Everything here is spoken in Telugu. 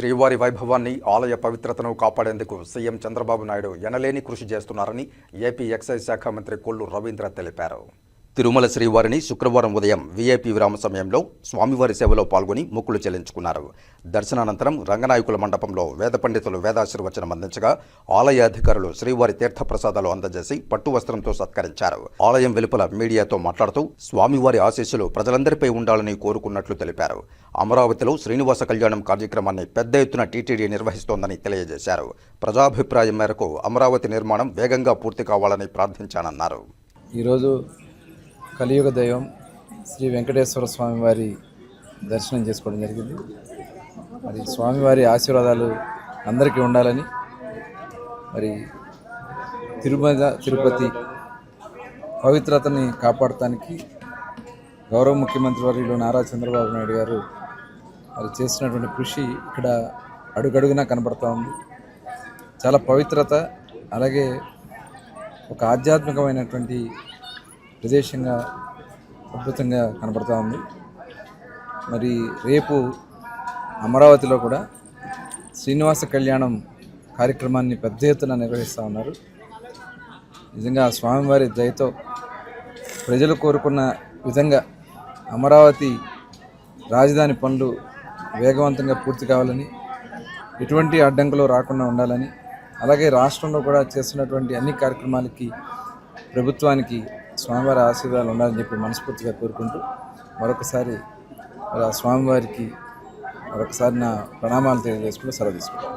శ్రీవారి వైభవాన్ని ఆలయ పవిత్రతను కాపాడేందుకు సీఎం చంద్రబాబు నాయుడు ఎనలేని కృషి చేస్తున్నారని ఏపీ ఎక్సైజ్ శాఖ మంత్రి కొల్లు రవీంద్ర తెలిపారు. తిరుమల శ్రీవారిని శుక్రవారం ఉదయం వీఐపీ విరామ సమయంలో స్వామివారి సేవలో పాల్గొని మొక్కులు చెల్లించుకున్నారు. దర్శనానంతరం రంగనాయకుల మండపంలో వేద పండితులు వేదాశీర్వచనం అందించగా ఆలయ అధికారులు శ్రీవారి తీర్థప్రసాదాలు అందజేసి పట్టు వస్త్రంతో సత్కరించారు. ఆలయం వెలుపల మీడియాతో మాట్లాడుతూ స్వామివారి ఆశీస్సులు ప్రజలందరిపై ఉండాలని కోరుకున్నట్లు తెలిపారు. అమరావతిలో శ్రీనివాస కళ్యాణం కార్యక్రమాన్ని పెద్ద ఎత్తున టీటీడీ నిర్వహిస్తోందని తెలియజేశారు. ప్రజాభిప్రాయం మేరకు అమరావతి నిర్మాణం వేగంగా పూర్తి కావాలని ప్రార్థించానన్నారు. ఈరోజు కలియుగ దైవం శ్రీ వెంకటేశ్వర స్వామి వారి దర్శనం చేసుకోవడం జరిగింది. మరి స్వామివారి ఆశీర్వాదాలు అందరికీ ఉండాలని మరి తిరుమల తిరుపతి పవిత్రతని కాపాడటానికి గౌరవ ముఖ్యమంత్రి వర్యులు నారా చంద్రబాబు నాయుడు గారు మరి చేసినటువంటి కృషి ఇక్కడ అడుగడుగునా కనబడతా ఉంది. చాలా పవిత్రత అలాగే ఒక ఆధ్యాత్మికమైనటువంటి ప్రదేశంగా అద్భుతంగా కనబడతా ఉంది. మరి రేపు అమరావతిలో కూడా శ్రీనివాస కళ్యాణం కార్యక్రమాన్ని పెద్ద ఎత్తున నిర్వహిస్తూ ఉన్నారు. నిజంగా స్వామివారి దయతో ప్రజలు కోరుకున్న విధంగా అమరావతి రాజధాని పనులు వేగవంతంగా పూర్తి కావాలని ఎటువంటి అడ్డంకులు రాకుండా ఉండాలని అలాగే రాష్ట్రంలో కూడా చేస్తున్నటువంటి అన్ని కార్యక్రమాలకి ప్రభుత్వానికి స్వామివారి ఆశీర్వాదాలు ఉండాలని చెప్పి మనస్ఫూర్తిగా కోరుకుంటూ మరొకసారి స్వామివారికి మరొకసారి నా ప్రణామాలు తెలియజేసుకుంటూ సెలవు తీసుకుంటాను.